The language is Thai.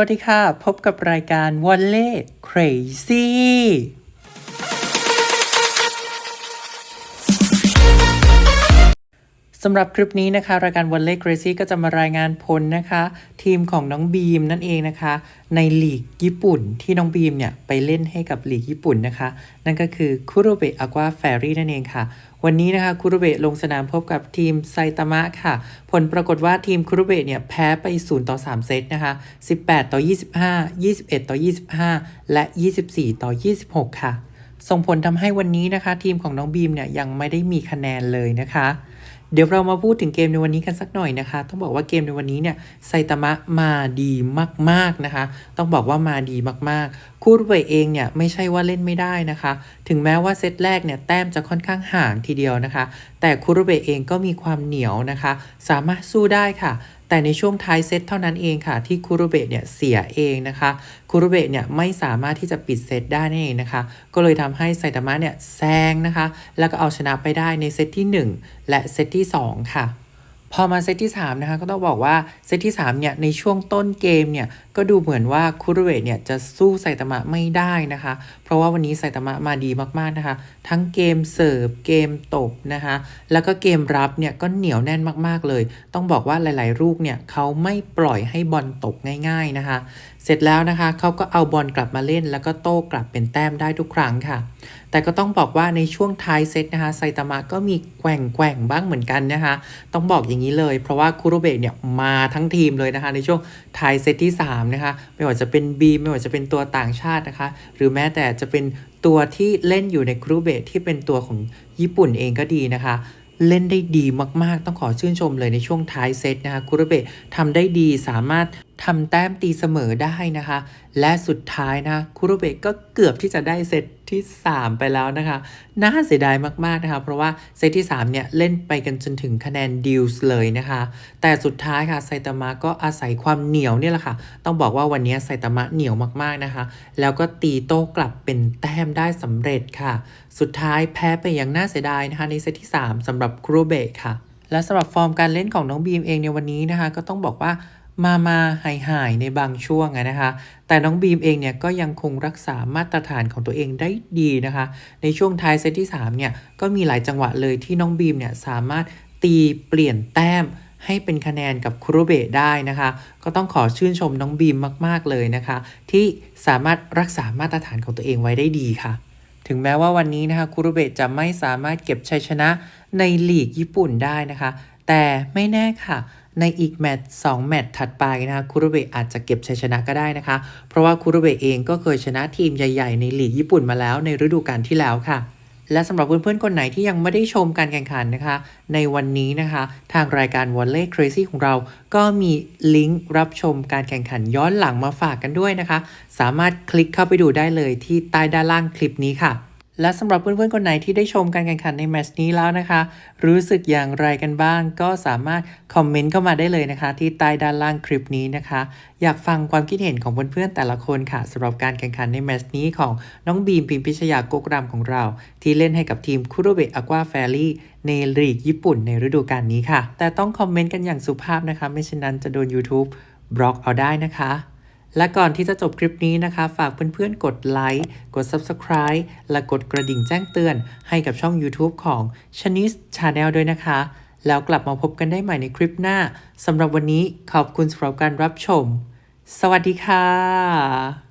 วัสดีค่ะ พบกับรายการวอลเล่ Crazy สำหรับคลิปนี้นะคะ รายการ One Leg Crazy ก็จะมารายงานผลนะคะ ทีมของน้องบีมนั่นเองนะคะ ในลีกญี่ปุ่นที่น้องบีมเนี่ย ไปเล่นให้กับลีกญี่ปุ่นนะคะ นั่นก็คือคุโรเบะอากวาแฟรี่นั่นเองค่ะ วันนี้นะคะคุรุเบะลงสนามพบกับทีมไซตามะค่ะ ผลปรากฏว่าทีมคุรุเบะเนี่ยแพ้ไป 0 ต่อ 3 เซตนะคะ 18 ต่อ 25 21 ต่อ 25 และ 24 ต่อ 26 ค่ะ ส่งผลทำให้วันนี้นะคะ ทีมของน้องบีมเนี่ยยังไม่ได้มีคะแนนเลยนะคะ เดี๋ยวเรามาพูดถึงเกมในวันนี้กันสักหน่อยนะคะ ต้องบอกว่าเกมในวันนี้เนี่ยไซตามะมาดีมากๆนะคะ ต้องบอกว่ามาดีมากๆ คูรุเบเองเนี่ยไม่ใช่ว่าเล่นไม่ได้นะคะ ถึงแม้ว่าเซตแรกเนี่ยแต้มจะค่อนข้างห่างทีเดียวนะคะ แต่คูรุเบเองก็มีความเหนียวนะคะ สามารถสู้ได้ค่ะ แต่ในช่วงท้ายเซตเท่านั้นเองค่ะ ที่คูรุเบะเนี่ยเสียเองนะคะคูรุเบะเนี่ยไม่สามารถที่จะปิดเซตได้นั่นเองนะคะ ก็เลยทำให้ไซตามะเนี่ยแซงนะคะ แล้วก็เอาชนะไปได้ในเซตที่ 1 และเซตที่ 2 ค่ะ พอมาเซตที่3นะคะก็ต้องบอกว่าเซตที่3เนี่ยในช่วงต้นเกมเนี่ยก็ดูเหมือนว่าคุรุเวตเนี่ยจะสู้ไซตามะไม่ได้นะคะ เพราะว่าวันนี้ไซตามะมาดีมากๆนะคะ ทั้งเกมเสิร์ฟเกมตบนะคะ แล้วก็เกมรับเนี่ยก็เหนียวแน่นมากๆเลย ต้องบอกว่าหลายๆลูกเนี่ยเขาไม่ปล่อยให้บอลตกง่าย ๆนะคะ เสร็จแล้วนะคะเขาก็เอาบอลกลับมาเล่น แล้วก็โต้กลับเป็นแต้มได้ทุกครั้งค่ะ แต่ก็ต้องบอกว่าในช่วงท้ายเซตนะคะไซตามะก็มีแกว่งแกว่งบ้างเหมือนกันนะคะ ต้องบอกอย่างนี้เลย เพราะว่าคุโรเบะเนี่ยมาทั้งทีมเลยนะคะ ในช่วงท้ายเซตที่3นะคะไม่ว่าจะเป็นบีไม่ว่าจะเป็นตัวต่างชาตินะคะ หรือแม้แต่จะเป็นตัวที่เล่นอยู่ในคุโรเบะที่เป็นตัวของญี่ปุ่นเองก็ดีนะคะเล่นได้ดีมาก ๆ ต้องขอชื่นชมเลยในช่วงท้ายเซตนะคะคุโรเบะทำได้ดีสามารถ ทำแต้มตีเสมอได้นะคะ และสุดท้ายนะคุโรเบะก็เกือบที่จะได้เซตที่ 3 ไปแล้วนะคะน่าเสียดายมากๆนะคะ เพราะว่าเซตที่ 3 เนี่ยเล่นไปกันจนถึงคะแนนดิวส์เลยนะคะ แต่สุดท้ายค่ะไซตามะก็อาศัยความเหนียวเนี่ยแหละค่ะ ต้องบอกว่าวันนี้ไซตามะเหนียวมากๆนะคะ แล้วก็ตีโต้กลับเป็นแต้มได้สำเร็จค่ะ สุดท้ายแพ้ไปอย่างน่าเสียดายนะคะในเซตที่ 3สำหรับคุโรเบะค่ะ และสำหรับฟอร์มการเล่นของน้องบีมเองในวันนี้นะคะ ก็ต้องบอกว่า มามาหายหายในบางช่วงนะคะ แต่น้องบีมเองเนี่ยก็ยังคงรักษามาตรฐานของตัวเองได้ดีนะคะ ในช่วงท้ายเซตที่3เนี่ยก็มีหลายจังหวะเลยที่น้องบีมเนี่ยสามารถตีเปลี่ยนแต้มให้เป็นคะแนนกับคุโรเบะได้นะคะ ก็ต้องขอชื่นชมน้องบีมมาก ๆ เลยนะคะ ที่สามารถรักษามาตรฐานของตัวเองไว้ได้ดีค่ะ ถึงแม้ว่าวันนี้นะคะคุโรเบะจะไม่สามารถเก็บชัยชนะในลีกญี่ปุ่นได้นะคะ แต่ไม่แน่ค่ะ ในอีกแมตช์2แมตช์ถัดไปนะคะคุโรเบะอาจจะเก็บชัยชนะก็ได้นะคะ เพราะว่าคุโรเบะเองก็เคยชนะทีมใหญ่ๆ ในลีกญี่ปุ่นมาแล้วในฤดูกาลที่แล้วค่ะ และสำหรับเพื่อนๆ คนไหนที่ยังไม่ได้ชมการแข่งขันนะคะ ในวันนี้นะคะ ทางรายการ w a l l e y Crazy ของเรา ก็มีลิงก์รับชมการแข่งขันย้อนหลังมาฝากกันด้วยนะคะ สามารถคลิกเข้าไปดูได้เลยที่ใต้ด้านล่างคลิปนี้ค่ะ และสำหรับเพื่อนๆคนไหนที่ได้ชมการแข่งขันในแมตช์นี้แล้วนะคะ รู้สึกอย่างไรกันบ้าง ก็สามารถคอมเมนต์เข้ามาได้เลยนะคะ ที่ใต้ด้านล่างคลิปนี้นะคะ อยากฟังความคิดเห็นของเพื่อนๆแต่ละคนค่ะสำหรับการแข่งขันในแมตช์นี้ของน้องบีมพิมพิชยากกรำของเรา ที่เล่นให้กับทีมคุโรเบะอควาแฟรี่ในลีกญี่ปุ่นในฤดูกาลนี้ค่ะ แต่ต้องคอมเมนต์กันอย่างสุภาพนะคะ ไม่เช่นนั้นจะโดน YouTube บล็อกเอาได้นะคะ และก่อนที่จะจบคลิปนี้นะคะ ฝากเพื่อนๆ กดไลค์ กด Subscribe และกดกระดิ่งแจ้งเตือนให้กับช่อง YouTube ของ Chanice Channel ด้วยนะคะ แล้วกลับมาพบกันได้ใหม่ในคลิปหน้าสำหรับวันนี้ขอบคุณสำหรับการรับชม สวัสดีค่ะ